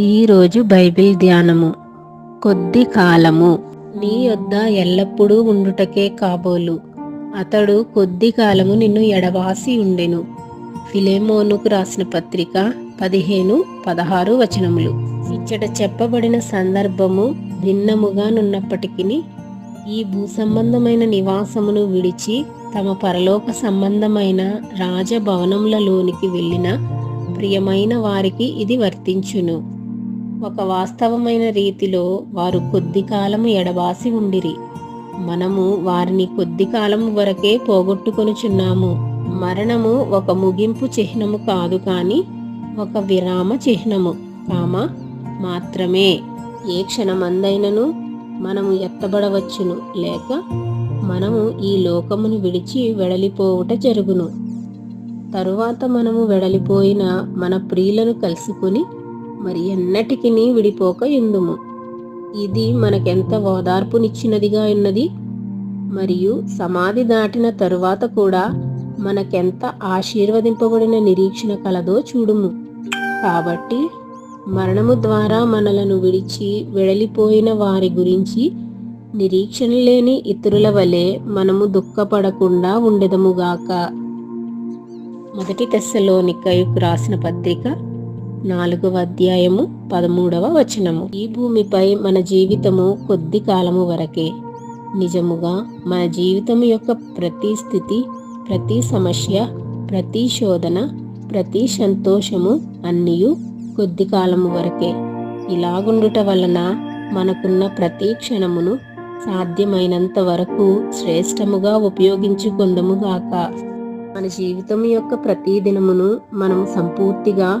ఈరోజు బైబిల్ ధ్యానము. కొద్ది కాలము నీ యొద్ద ఎల్లప్పుడూ ఉండుటకే కాబోలు. అతడు కొద్ది కాలము నిన్ను ఎడవాసి ఉండెను. ఫిలేమోనుకు రాసిన పత్రిక పదిహేను పదహారు వచనములు. ఇచ్చట చెప్పబడిన సందర్భము భిన్నముగా నున్నప్పటికీ ఈ భూ సంబంధమైన నివాసమును విడిచి తమ పరలోక సంబంధమైన రాజభవనములలోనికి వెళ్ళిన ప్రియమైన వారికి ఇది వర్తించును. ఒక వాస్తవమైన రీతిలో వారు కొద్ది కాలము ఎడబాసి ఉండిరి. మనము వారిని కొద్ది కాలం వరకే పోగొట్టుకొనుచున్నాము మరణము ఒక ముగింపు చిహ్నము కాదు కాని ఒక విరామ చిహ్నము. కామ? మాత్రమే. ఏ క్షణమందైనను మనము ఎత్తబడవచ్చును. లేక మనము ఈ లోకమును విడిచి వెడలిపోవుట జరుగును. తరువాత మనము వెడలిపోయిన మన ప్రియులను కలుసుకుని మరి ఎన్నటికి విడిపోక ఎందుము? ఇది మనకెంత ఓదార్పునిచ్చినదిగా ఉన్నది మరియు సమాధి దాటిన తరువాత కూడా మనకెంత ఆశీర్వదింపబడిన నిరీక్షణ కలదో చూడుము. కాబట్టి మరణము ద్వారా మనలను విడిచి వెడలిపోయిన వారి గురించి నిరీక్షణ లేని ఇతరుల వలె మనము దుఃఖపడకుండా ఉండెదముగాక మొదటి తెస్సలోనికయుకు రాసిన పత్రిక నాలుగవ అధ్యాయము పదమూడవ వచనము. ఈ భూమిపై మన జీవితము కొద్ది కాలము వరకే. నిజముగా మన జీవితం యొక్క ప్రతి స్థితి ప్రతి సమస్య ప్రతి శోధన ప్రతి సంతోషము అన్నీయు కొద్ది కాలము వరకే. ఇలాగుండుట వలన మనకున్న ప్రతి క్షణమును సాధ్యమైనంత వరకు శ్రేష్టముగా ఉపయోగించుకుందముగాక మన జీవితం యొక్క ప్రతి దినమును మనం సంపూర్తిగా